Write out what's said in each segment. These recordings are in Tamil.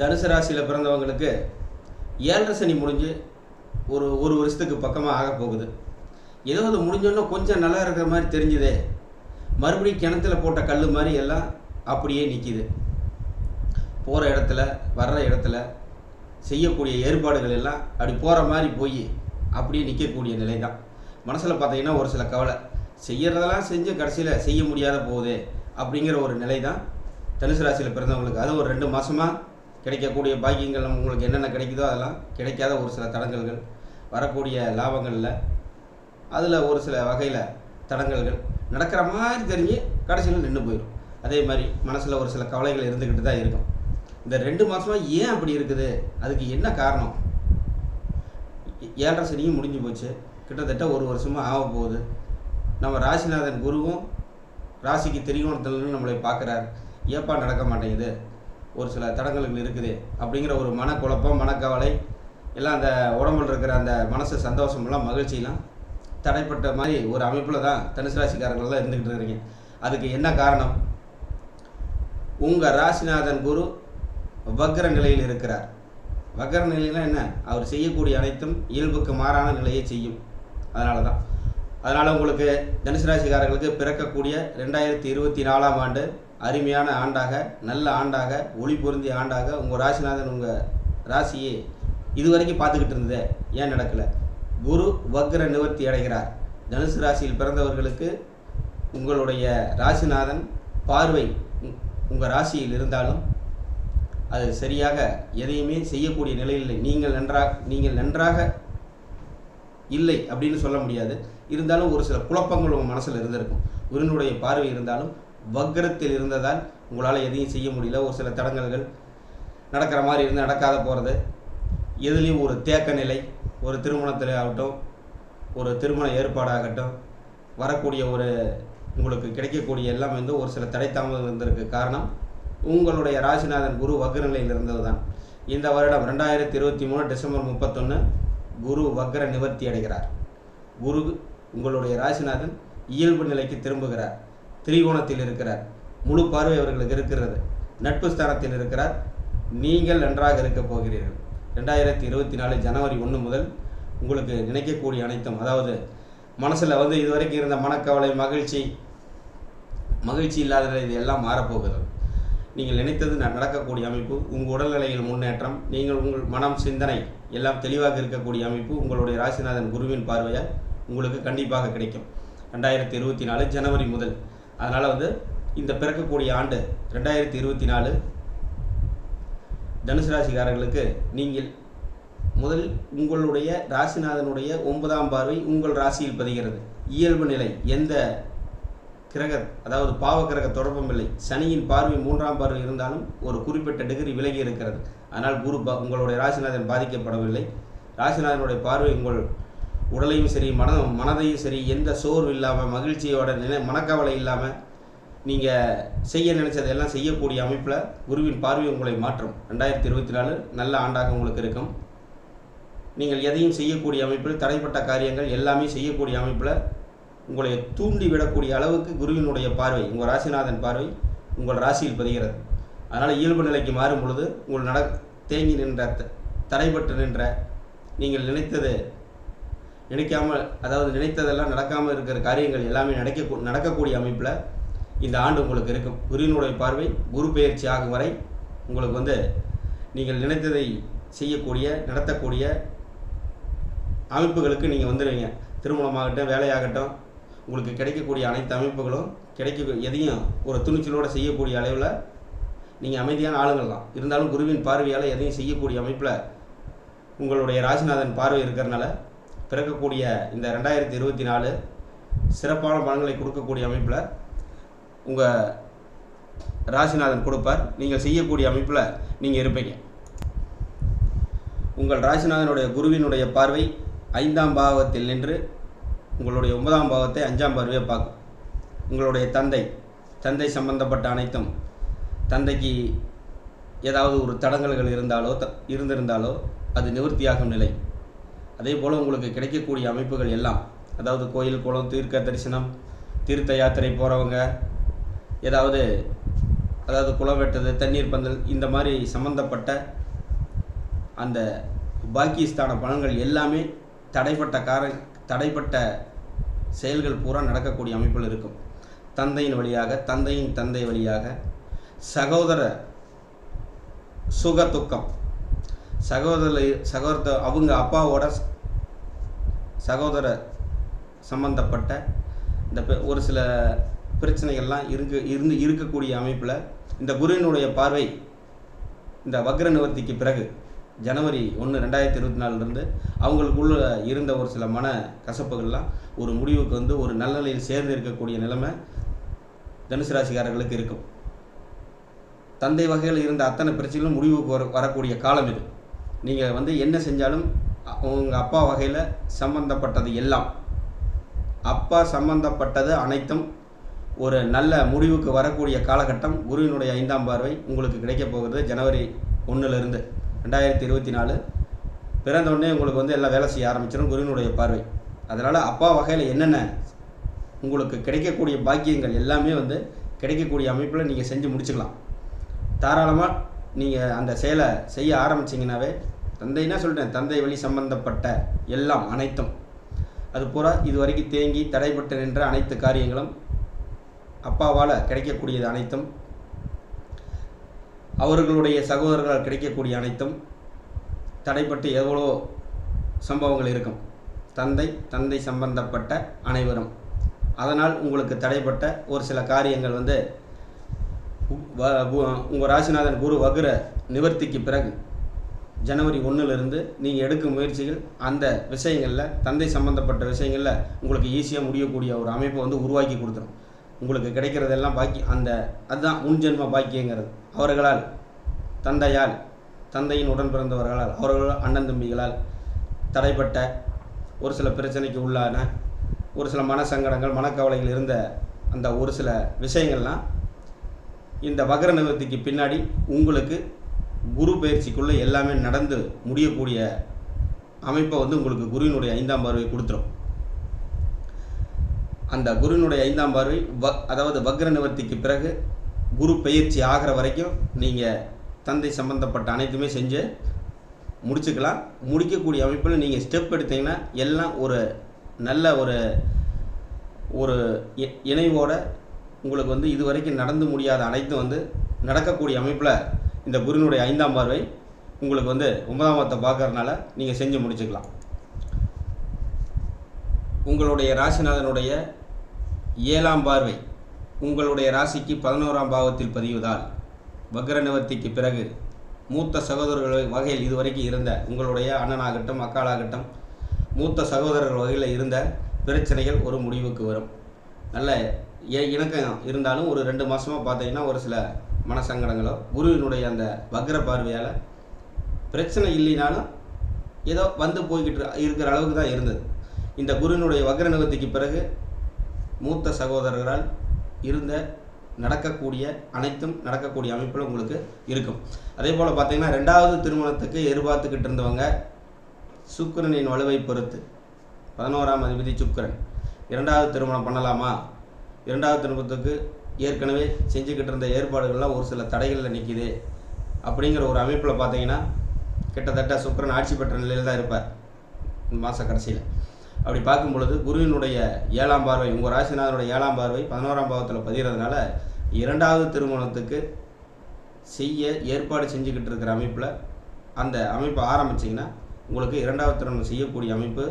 தனுசு ராசியில் பிறந்தவங்களுக்கு ஏழரை சனி முடிஞ்சு ஒரு ஒரு வருஷத்துக்கு பக்கமாக ஆக போகுது. ஏதோ அது முடிஞ்சோன்னா கொஞ்சம் நல்லா இருக்கிற மாதிரி தெரிஞ்சுதே. மறுபடியும் கிணத்துல போட்ட கல் மாதிரி எல்லாம் அப்படியே நிற்கிது போகிற இடத்துல வர்ற இடத்துல செய்யக்கூடிய ஏற்பாடுகள் எல்லாம் அப்படி போகிற மாதிரி போய் அப்படியே நிற்கக்கூடிய நிலை தான் மனசில் பார்த்தீங்கன்னா ஒரு சில கவலை. செய்யறதெல்லாம் செஞ்சு கடைசியில் செய்ய முடியாத போகுதே அப்படிங்கிற ஒரு நிலை தான் தனுசு ராசியில் பிறந்தவங்களுக்கு. அது ஒரு ரெண்டு மாதமாக கிடைக்கக்கூடிய பாக்கியங்கள் நம்ம உங்களுக்கு என்னென்ன கிடைக்குதோ அதெல்லாம் கிடைக்காத ஒரு சில தடங்கல்கள் வரக்கூடிய லாபங்களில் அதில் ஒரு சில வகையில் தடங்கல்கள் நடக்கிற மாதிரி தெரிஞ்சு கடைசியில் நின்று போயிடும் அதே மாதிரி மனசில் ஒரு சில கவலைகள் இருந்துக்கிட்டு தான் இருக்கும். இந்த ரெண்டு மாதமாக ஏன் அப்படி இருக்குது? அதுக்கு என்ன காரணம்? ஏ- ஏழரை சனியும் முடிஞ்சு போச்சு. கிட்டத்தட்ட ஒரு வருஷமாக ஆக போகுது. நம்ம ராசிநாதன் குருவும் ராசிக்கு திரிகோணத்தில் நம்மளை பார்க்குறாரு. ஏப்பா நடக்க மாட்டேங்குது? ஒரு சில தடங்கல்கள் இருக்குது அப்படிங்கிற ஒரு மனக்குழப்பம் மனக்கவலை எல்லாம் அந்த உடம்புல இருக்கிற அந்த மனசு சந்தோஷமெல்லாம் மகிழ்ச்சியெல்லாம் தடைப்பட்ட மாதிரி ஒரு அமைப்பில் தான் தனுசு ராசிக்காரங்கள்லாம் இருந்துக்கிட்டு இருக்கிறீங்க. அதுக்கு என்ன காரணம்? உங்கள் ராசிநாதன் குரு வக்ர நிலையில் இருக்கிறார். வக்ர நிலையில் என்ன? அவர் செய்யக்கூடிய அனைத்தும் இயல்புக்கு மாறான நிலையை செய்யும். அதனால தான் அதனால் உங்களுக்கு தனுசு ராசிக்காரர்களுக்கு பிறக்கக்கூடிய ரெண்டாயிரத்தி இருபத்தி நாலாம் ஆண்டு அருமையான ஆண்டாக நல்ல ஆண்டாக ஒளி பொருந்திய ஆண்டாக உங்கள் ராசிநாதன் உங்கள் ராசியை இதுவரைக்கும் பார்த்துக்கிட்டு இருந்ததே. ஏன் நடக்கலை? குரு வக்ர நிவர்த்தி அடைகிறார். தனுசு ராசியில் பிறந்தவர்களுக்கு உங்களுடைய ராசிநாதன் பார்வை உங்கள் ராசியில் இருந்தாலும் அது சரியாக எதையுமே செய்யக்கூடிய நிலையில் நீங்கள் நன்றாக நீங்கள் நன்றாக இல்லை அப்படின்னு சொல்ல முடியாது. இருந்தாலும் ஒரு சில குழப்பங்கள் உங்கள் மனசில் இருந்திருக்கும். குருனுடைய பார்வை இருந்தாலும் வக்ரத்தில் இருந்ததால் உங்களால் எதையும் செய்ய முடியல. ஒரு சில தடங்கல்கள் நடக்கிற மாதிரி இருந்து நடக்காத போகிறது எதுலேயும் ஒரு தேக்க நிலை ஒரு திருமணத்தில் ஆகட்டும் ஒரு திருமண ஏற்பாடாகட்டும் வரக்கூடிய ஒரு உங்களுக்கு கிடைக்கக்கூடிய எல்லாம் வந்து ஒரு சில தடை தாமதம் இருந்திருக்கு. காரணம் உங்களுடைய ராசிநாதன் குரு வக்ர நிலையில் இருந்தது தான் இந்த வருடம் ரெண்டாயிரத்தி இருபத்தி மூணு டிசம்பர் முப்பத்தொன்று குரு வக்ர நிவர்த்தி அடைகிறார். குரு உங்களுடைய ராசிநாதன் இயல்பு நிலைக்கு திரும்புகிறார். திரிகோணத்தில் இருக்கிறார். முழு பார்வை அவர்களுக்கு இருக்கிறது. நட்பு ஸ்தானத்தில் இருக்கிறார். நீங்கள் நன்றாக இருக்கப் போகிறீர்கள். ரெண்டாயிரத்தி இருபத்தி நாலு ஜனவரி ஒன்று முதல் உங்களுக்கு நினைக்கக்கூடிய அனைத்தும் அதாவது மனசில் வந்து இதுவரைக்கும் இருந்த மனக்கவலை மகிழ்ச்சி மகிழ்ச்சி இல்லாத இது எல்லாம் மாறப்போகிறது. நீங்கள் நினைத்தது நடக்கக்கூடிய அமைப்பு உங்கள் உடல்நிலையில் முன்னேற்றம் நீங்கள் உங்கள் மனம் சிந்தனை எல்லாம் தெளிவாக இருக்கக்கூடிய அமைப்பு உங்களுடைய ராசிநாதன் குருவின் பார்வையால் உங்களுக்கு கண்டிப்பாக கிடைக்கும். ரெண்டாயிரத்தி இருபத்தி நாலு ஜனவரி முதல் அதனால் வந்து இந்த பிறக்கக்கூடிய ஆண்டு ரெண்டாயிரத்தி இருபத்தி நாலு தனுசு ராசிக்காரர்களுக்கு நீங்கள் முதல் உங்களுடைய ராசிநாதனுடைய ஒன்பதாம் பார்வை உங்கள் ராசியில் பதிகிறது. இயல்பு நிலை எந்த கிரக அதாவது பாவ கிரக தொடர்பும் இல்லை. சனியின் பார்வை மூன்றாம் பார்வை இருந்தாலும் ஒரு குறிப்பிட்ட டிகிரி விலகி இருக்கிறது. ஆனால் குரு உங்களுடைய ராசிநாதன் பாதிக்கப்படவில்லை. ராசிநாதனுடைய பார்வை உங்கள் உடலையும் சரி மன மனதையும் சரி எந்த சோர்வு இல்லாமல் மகிழ்ச்சியோட நினை மனக்கவலை இல்லாமல் நீங்கள் செய்ய நினைச்சதெல்லாம் செய்யக்கூடிய அமைப்பில் குருவின் பார்வை உங்களை மாற்றும். ரெண்டாயிரத்தி இருபத்தி நாலு நல்ல ஆண்டாக உங்களுக்கு இருக்கும். நீங்கள் எதையும் செய்யக்கூடிய அமைப்பில் தடைப்பட்ட காரியங்கள் எல்லாமே செய்யக்கூடிய அமைப்பில் உங்களை தூண்டி விடக்கூடிய அளவுக்கு குருவினுடைய பார்வை உங்கள் ராசிநாதன் பார்வை உங்கள் ராசியில் பதிகிறது. அதனால் இயல்பு நிலைக்கு மாறும் பொழுது உங்கள் நட தேங்கி நின்ற த- தடைபட்டு நின்ற நீங்கள் நினைத்தது நினைக்காமல் அதாவது நினைத்ததெல்லாம் நடக்காமல் இருக்கிற காரியங்கள் எல்லாமே நடக்க நடக்கக்கூடிய அமைப்பில் இந்த ஆண்டு உங்களுக்கு இருக்கும். குருவினுடைய பார்வை குரு பயிற்சி ஆகும் வரை உங்களுக்கு வந்து நீங்கள் நினைத்ததை செய்யக்கூடிய நடத்தக்கூடிய அமைப்புகளுக்கு நீங்கள் வந்துடுவீங்க திருமணமாகட்டும் வேலையாகட்டும் உங்களுக்கு கிடைக்கக்கூடிய அனைத்து அமைப்புகளும் கிடைக்க எதையும் ஒரு துணிச்சலோடு செய்யக்கூடிய அளவில் நீங்கள் அமைதியான ஆளுங்கள் தான் இருந்தாலும் குருவின் பார்வையால் எதையும் செய்யக்கூடிய அமைப்பில் உங்களுடைய ராஜிநாதன் பார்வை இருக்கிறனால பிறக்கக்கூடிய இந்த ரெண்டாயிரத்தி இருபத்தி நாலு சிறப்பான பலன்களை கொடுக்கக்கூடிய அமைப்பில் உங்கள் ராசிநாதன் கொடுப்பார். நீங்கள் செய்யக்கூடிய அமைப்பில் நீங்கள் இருப்பீங்க. உங்கள் ராசிநாதனுடைய குருவினுடைய பார்வை ஐந்தாம் பாவத்தில் நின்று உங்களுடைய ஒன்பதாம் பாவத்தை அஞ்சாம் பார்வையை பார்க்கும். உங்களுடைய தந்தை தந்தை சம்பந்தப்பட்ட அனைத்தும் தந்தைக்கு ஏதாவது ஒரு தடங்கல்கள் இருந்தாலோ த இருந்திருந்தாலோ அது நிவர்த்தியாகும் நிலை. அதே போல் உங்களுக்கு கிடைக்கக்கூடிய அமைப்புகள் எல்லாம் அதாவது கோயில் குளம் தீர்க்க தரிசனம் தீர்த்த யாத்திரை போகிறவங்க ஏதாவது அதாவது குளம் வெட்டுறது தண்ணீர் பந்தல் இந்த மாதிரி சம்மந்தப்பட்ட அந்த பாக்கியஸ்தான பலன்கள் எல்லாமே தடைப்பட்ட கார தடைப்பட்ட செயல்கள் பூரா நடக்கக்கூடிய அமைப்பில் இருக்கும். தந்தையின் வழியாக தந்தையின் தந்தை வழியாக சகோதர சுக துக்கம் சகோதர சகோதர அவங்க அப்பாவோட சகோதர சம்பந்தப்பட்ட இந்த ஒரு சில பிரச்சனைகள்லாம் இருக்கு இருந்து இருக்கக்கூடிய அமைப்பில் இந்த குருவினுடைய பார்வை இந்த வக்ர நிவர்த்திக்கு பிறகு ஜனவரி ஒன்று ரெண்டாயிரத்தி இருபத்தி நாலுலேருந்து அவங்களுக்குள்ள இருந்த ஒரு சில மன கசப்புகள்லாம் ஒரு முடிவுக்கு வந்து ஒரு நல்ல நிலையில் சேர்ந்து இருக்கக்கூடிய நிலைமை தனுசு ராசிக்காரர்களுக்கு இருக்கும். தந்தை வகையில் இருந்த அத்தனை பிரச்சனைகளும் முடிவுக்கு வர வரக்கூடிய காலம் இது. நீங்கள் வந்து என்ன செஞ்சாலும் உங்கள் அப்பா வகையில் சம்பந்தப்பட்டது எல்லாம். அப்பா சம்பந்தப்பட்டது அனைத்தும் ஒரு நல்ல முடிவுக்கு வரக்கூடிய காலகட்டம் குருவினுடைய ஐந்தாம் பார்வை உங்களுக்கு கிடைக்கப் போகிறது ஜனவரி ஒன்றுலேருந்து ரெண்டாயிரத்தி இருபத்தி நாலு. பிறந்தோடனே உங்களுக்கு வந்து எல்லாம் வேலை செய்ய ஆரம்பிச்சிடும் குருவினுடைய பார்வை. அதனால் அப்பா வகையில் என்னென்ன உங்களுக்கு கிடைக்கக்கூடிய பாக்கியங்கள் எல்லாமே வந்து கிடைக்கக்கூடிய அமைப்பில் நீங்கள் செஞ்சு முடிச்சுக்கலாம். தாராளமாக நீங்கள் அந்த செயலை செய்ய ஆரம்பிச்சிங்கனாவே தந்தைன்னா சொல்லிட்டேன் தந்தை வழி சம்பந்தப்பட்ட எல்லாம் அனைத்தும். அது பூரா இது வரைக்கும் தேங்கி தடைப்பட்டு நின்ற அனைத்து காரியங்களும் அப்பாவால் கிடைக்கக்கூடியது அனைத்தும். அவர்களுடைய சகோதரர்களால் கிடைக்கக்கூடிய அனைத்தும். தடைப்பட்டு எவ்வளோ சம்பவங்கள் இருக்கும். தந்தை தந்தை சம்பந்தப்பட்ட அனைவரும். அதனால் உங்களுக்கு தடைப்பட்ட ஒரு சில காரியங்கள் வந்து உங்கள் ராசிநாதன் குரு வகுர நிவர்த்திக்கு பிறகு ஜனவரி ஒன்றுலேருந்து நீங்கள் எடுக்கும் முயற்சிகள் அந்த விஷயங்களில் தந்தை சம்பந்தப்பட்ட விஷயங்களில் உங்களுக்கு ஈஸியாக முடியக்கூடிய ஒரு அமைப்பை வந்து உருவாக்கி கொடுத்துரும். உங்களுக்கு கிடைக்கிறதெல்லாம் பாக்கி அந்த அதுதான் முன்ஜென்ம பாக்கியங்கிறது. அவர்களால் தந்தையால் தந்தையின் உடன் பிறந்தவர்களால் அவர்கள் அண்ணன் தம்பிகளால் தடைப்பட்ட ஒரு சில பிரச்சனைக்கு உள்ளான ஒரு சில மனசங்கடங்கள் மனக்கவலைகள் இருந்த அந்த ஒரு சில விஷயங்கள்லாம் இந்த வகர நிவர்த்திக்கு பின்னாடி உங்களுக்கு குரு பயிற்சிக்குள்ளே எல்லாமே நடந்து முடியக்கூடிய அமைப்பை வந்து உங்களுக்கு குருவினுடைய ஐந்தாம் பார்வை கொடுத்துரும். அந்த குருவினுடைய ஐந்தாம் பார்வை வ அதாவது வக்ர நிவர்த்திக்கு பிறகு குரு பயிற்சி ஆகிற வரைக்கும் நீங்கள் தந்தை சம்பந்தப்பட்ட அனைத்துமே செஞ்சு முடிச்சுக்கலாம். முடிக்கக்கூடிய அமைப்பில் நீங்கள் ஸ்டெப் எடுத்தீங்கன்னா எல்லாம் ஒரு நல்ல ஒரு ஒரு இ- இணைவோட உங்களுக்கு வந்து இது வரைக்கும் நடந்து முடியாத அனைத்தும் வந்து நடக்கக்கூடிய அமைப்பில் இந்த குருவினுடைய ஐந்தாம் பார்வை உங்களுக்கு வந்து ஒன்பதாம் வார்த்தை பார்க்கறதுனால நீங்கள் செஞ்சு முடிச்சுக்கலாம். உங்களுடைய ராசிநாதனுடைய ஏழாம் பார்வை உங்களுடைய ராசிக்கு பதினோராம் பாவத்தில் பதிவதால் வக்ர நிவர்த்திக்கு பிறகு மூத்த சகோதரர்கள் வகையில் இதுவரைக்கும் இருந்த உங்களுடைய அண்ணனாகட்டும் அக்காளாகட்டும் மூத்த சகோதரர்கள் வகையில் இருந்த பிரச்சனைகள் ஒரு முடிவுக்கு வரும். நல்ல இணக்கம் இருந்தாலும் ஒரு ரெண்டு மாதமாக பார்த்தீங்கன்னா ஒரு சில மனசங்கடங்களோ குருவினுடைய அந்த வக்ர பார்வையால் பிரச்சனை இல்லைனாலும் ஏதோ வந்து போய்கிட்டு இருக்கிற அளவுக்கு தான் இருந்தது. இந்த குருவினுடைய வக்ர நிவர்த்திக்கு பிறகு மூத்த சகோதரர்களால் இருந்த நடக்கக்கூடிய அனைத்தும் நடக்கக்கூடிய அமைப்பில் உங்களுக்கு இருக்கும். அதே போல் பார்த்தீங்கன்னா ரெண்டாவது திருமணத்துக்கு எதிர்பார்த்துக்கிட்டு இருந்தவங்க சுக்கிரனின் வலுவை பொறுத்து பதினோராம் அதிபதி சுக்கிரன். இரண்டாவது திருமணம் பண்ணலாமா? இரண்டாவது திருமணத்துக்கு ஏற்கனவே செஞ்சுக்கிட்டு இருந்த ஏற்பாடுகள்லாம் ஒரு சில தடைகளில் நிற்கிது அப்படிங்கிற ஒரு அமைப்பில் பார்த்தீங்கன்னா கிட்டத்தட்ட சுக்கிரன் ஆட்சி பெற்ற நிலையில் தான் இருப்பார். இந்த மாத கடைசியில். அப்படி பார்க்கும் பொழுது குருவினுடைய ஏழாம் பார்வை உங்கள் ராசிநாதனுடைய ஏழாம் பார்வை பதினோராம் பாவத்தில் பதிகிறதுனால இரண்டாவது திருமணத்துக்கு செய்ய ஏற்பாடு செஞ்சுக்கிட்டு இருக்கிற அமைப்பில் அந்த அமைப்பை ஆரம்பிச்சிங்கன்னா உங்களுக்கு இரண்டாவது திருமணம் செய்யக்கூடிய அமைப்பு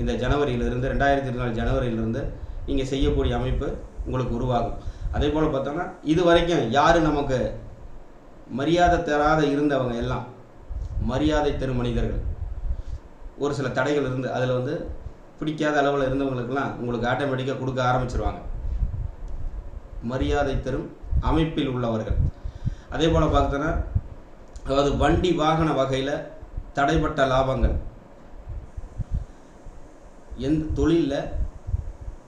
இந்த ஜனவரியிலிருந்து ரெண்டாயிரத்தி இருபத்தி நாலு ஜனவரியிலிருந்து நீங்கள் செய்யக்கூடிய அமைப்பு உங்களுக்கு உருவாகும். அதே போல் பார்த்தோம்னா இது வரைக்கும் யார் நமக்கு மரியாதை தராத இருந்தவங்க எல்லாம் மரியாதை தரும் மனிதர்கள். ஒரு சில தடைகள் இருந்து அதில் வந்து பிடிக்காத அளவில் இருந்தவங்களுக்கெல்லாம் உங்களுக்கு ஆட்டோமேட்டிக்காக கொடுக்க ஆரம்பிச்சிருவாங்க. மரியாதை தரும் அமைப்பில் உள்ளவர்கள். அதே போல் பார்த்தோன்னா அதாவது வண்டி வாகன வகையில் தடைப்பட்ட லாபங்கள். எந்த தொழிலில்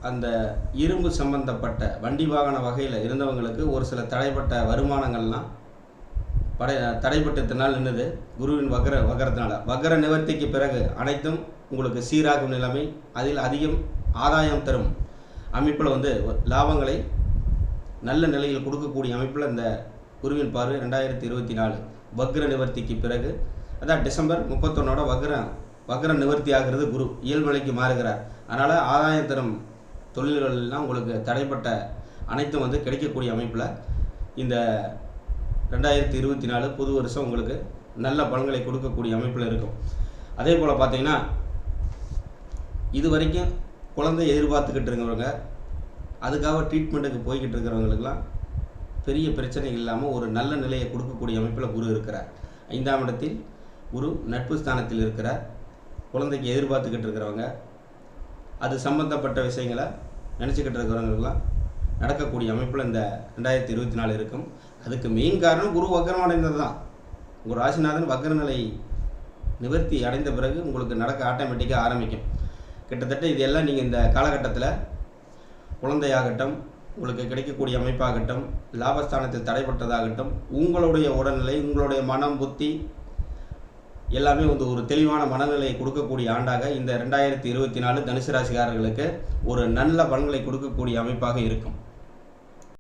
அந்த இரும்பு சம்பந்தப்பட்ட வண்டி வாகன வகையில் இருந்தவங்களுக்கு ஒரு சில தடைப்பட்ட வருமானங்கள்லாம் படை தடைப்பட்டத்தினால் நின்றுது குருவின் வகர வகரத்தினால. வகர நிவர்த்திக்கு பிறகு அனைத்தும் உங்களுக்கு சீராகும் நிலைமை அதில் அதிகம் ஆதாயம் தரும். அமைப்பில் வந்து லாபங்களை நல்ல நிலையில் கொடுக்கக்கூடிய அமைப்பில் இந்த குருவின் பார்வை ரெண்டாயிரத்தி இருபத்தி நாலு வக்ர நிவர்த்திக்கு பிறகு அதான் டிசம்பர் முப்பத்தொன்னோட வக்ர வக்ர நிவர்த்தி ஆகிறது குரு. இயல்பலைக்கு மாறுகிறார். அதனால் ஆதாயம் தரும் தொழில்கள்லாம் உங்களுக்கு தடைப்பட்ட அனைத்தும் வந்து கிடைக்கக்கூடிய அமைப்பில் இந்த ரெண்டாயிரத்தி இருபத்தி நாலு புது வருஷம் உங்களுக்கு நல்ல பலன்களை கொடுக்கக்கூடிய அமைப்பில் இருக்கும். அதே போல் பார்த்தீங்கன்னா இது வரைக்கும் குழந்தை எதிர்பார்த்துக்கிட்டு இருக்கிறவங்க அதுக்காக ட்ரீட்மெண்ட்டுக்கு போய்கிட்டு இருக்கிறவங்களுக்கெல்லாம் பெரிய பிரச்சனை இல்லாமல் ஒரு நல்ல நிலையை கொடுக்கக்கூடிய அமைப்பில் குரு இருக்கிறார். ஐந்தாம் இடத்தில் குரு நட்பு ஸ்தானத்தில் இருக்கிற குழந்தைக்கு எதிர்பார்த்துக்கிட்டு இருக்கிறவங்க அது சம்பந்தப்பட்ட விஷயங்களை நினச்சிக்கிட்டு இருக்கிறவங்களுக்குலாம் நடக்கக்கூடிய அமைப்பில் இந்த ரெண்டாயிரத்தி இருபத்தி நாலு இருக்கும். அதுக்கு மெயின் காரணம் குரு வக்கரம் அடைந்தது தான். உங்கள் ராசிநாதன் வக்கர நிலை நிவர்த்தி அடைந்த பிறகு உங்களுக்கு நடக்க ஆட்டோமேட்டிக்காக ஆரம்பிக்கும். கிட்டத்தட்ட இது எல்லாம் நீங்கள் இந்த காலகட்டத்தில் குழந்தையாகட்டும் உங்களுக்கு கிடைக்கக்கூடிய அமைப்பாகட்டும் லாபஸ்தானத்தில் தடைப்பட்டதாகட்டும் உங்களுடைய உடல்நிலை உங்களுடைய மனம் புத்தி எல்லாமே வந்து ஒரு தெளிவான மனநிலையை கொடுக்கக்கூடிய ஆண்டாக இந்த ரெண்டாயிரத்தி இருபத்தி நாலு தனுசு ராசிக்காரர்களுக்கு ஒரு நல்ல பலன்களை கொடுக்கக்கூடிய அமைப்பாக இருக்கும்.